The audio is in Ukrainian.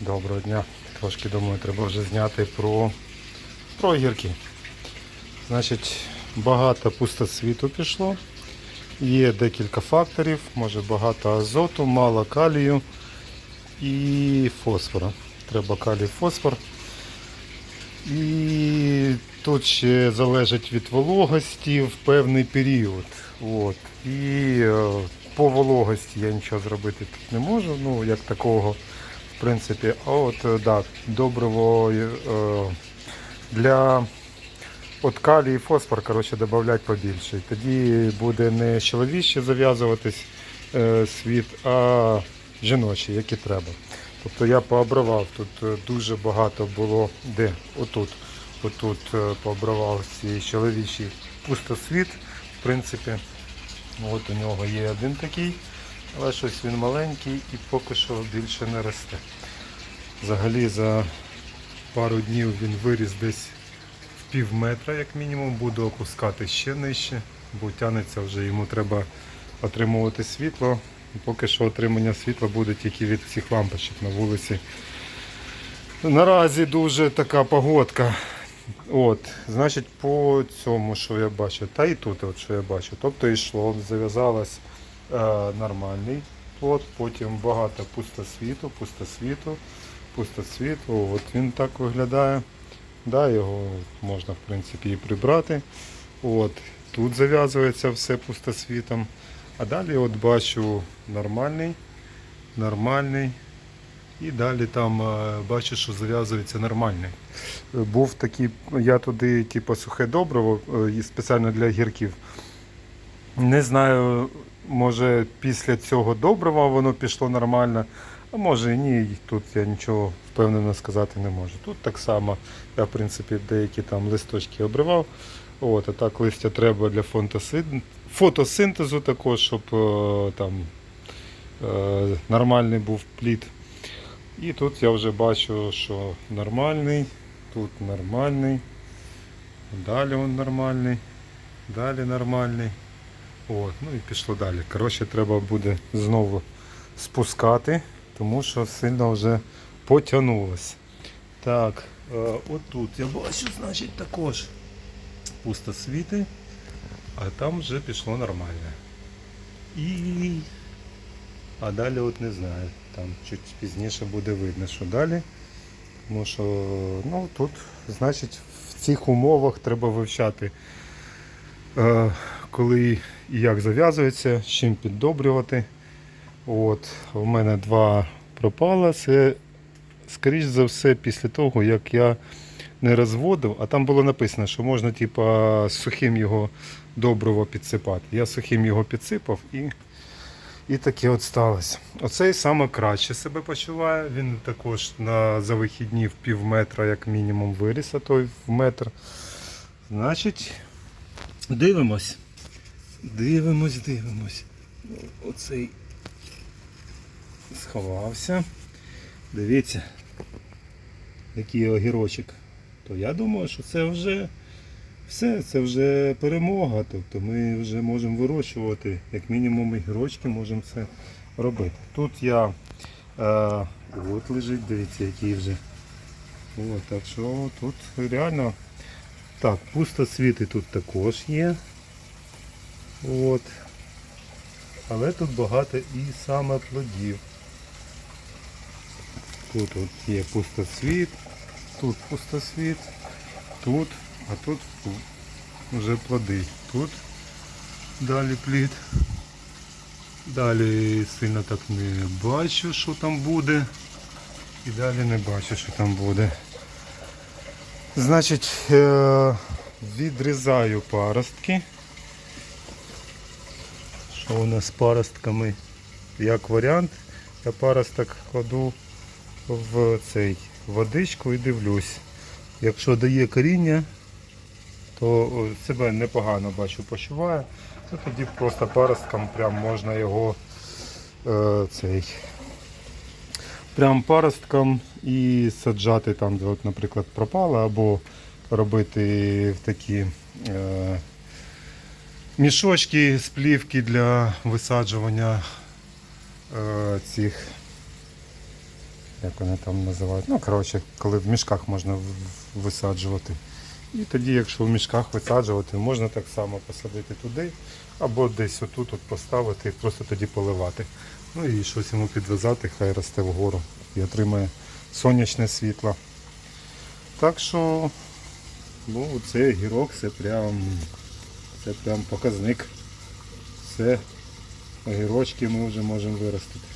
Доброго дня. Трошки думаю, треба вже зняти про, про огірки. Значить, багато пустосвіту пішло. Є декілька факторів, може багато азоту, мало калію і фосфора. Треба калій фосфор. І тут ще залежить від вологості в певний період. От. І е, по вологості я нічого зробити тут не можу, ну як такого, в принципі. А от е, да, добриво е, для от калій і фосфор коротше, додати побільше. Тоді буде не чоловіче зав'язуватись е, світ, а жіночий, як і треба. Тобто я пообривав, тут е, дуже багато було де, отут, отут е, пообривав ці чоловічий пустосвіт. В принципі, от у нього є один такий, але щось він маленький і поки що більше не росте. Взагалі за пару днів він виріс десь в пів метра, як мінімум, буду опускати ще нижче, бо тянеться вже йому треба отримувати світло. Поки що отримання світла буде тільки від цих лампочок на вулиці. Наразі дуже така погодка. От, значить, по цьому, що я бачу, та і тут, от, що я бачу. Тобто йшло, зав'язалось нормальний плод, потім багато пустосвіту, пустосвіту, пустосвіту. От він так виглядає. Да, його можна в принципі і прибрати. От, тут зав'язується все пустосвітом. А далі от бачу нормальний, нормальний. І далі там е, бачу, що зав'язується нормальний. Е, Був такий, я туди, типу, сухе добриво е, спеціально для гірків. Не знаю, може після цього добрива воно пішло нормально, а може і ні. Тут я нічого впевнено сказати не можу. Тут так само я, в принципі, деякі там листочки обривав. От, а так листя треба для фотосинтезу також, щоб е, там е, нормальний був плід. І тут я вже бачу, що нормальний, тут нормальний, далі він нормальний, далі нормальний. От, ну і пішло далі. Коротше, треба буде знову спускати, тому що сильно вже потягнулось. Так, е, отут я бачу, значить, також пустосвіти, а там вже пішло нормальне. І а далі от не знаю. Там чуть пізніше буде видно, що далі. Тому що ну, тут, значить, в цих умовах треба вивчати, е, коли і як зав'язується, з чим піддобрювати. От, у мене два пропала. Це, скоріш за все, після того, як я не розводив, а там було написано, що можна типа, сухим його добриво підсипати. Я сухим його підсипав і і таке от сталося. Оцей саме краще себе почуває. Він також на, за вихідні в пів метра, як мінімум, виріс, а той в метр. Значить, дивимось. Дивимось, дивимось. Оцей сховався. Дивіться, який огірочок. То я думаю, що це вже все, це вже перемога. Тобто ми вже можемо вирощувати, як мінімум ігрочки можемо це робити. Тут я е, от лежить, дивіться, який вже. От, так що тут реально так, пустосвіти тут також є. От. Але тут багато і саме плодів. Тут от є пустосвіт, тут пустосвіт, тут, а тут вже плоди. Тут далі плід. Далі сильно так не бачу, що там буде. І далі не бачу, що там буде. Значить, е, відрізаю паростки. Нас з паростками? Як варіант, я паросток кладу в цей водичку і дивлюсь. Якщо дає коріння, то себе непогано бачу почуває. То тоді просто паростком прям можна його е, цей прям паростком і саджати там, де, от, наприклад, пропало, або робити в такі е, мішочки з плівки для висаджування е, цих як вони там називають. Ну, коротше, коли в мішках можна висаджувати. І тоді, якщо в мішках висаджувати, можна так само посадити туди, або десь отут от поставити і просто тоді поливати. Ну і щось йому підв'язати, хай росте вгору і отримає сонячне світло. Так що, ну, цей гірок це прям, це прям показник. Все, огірочки ми вже можемо виростити.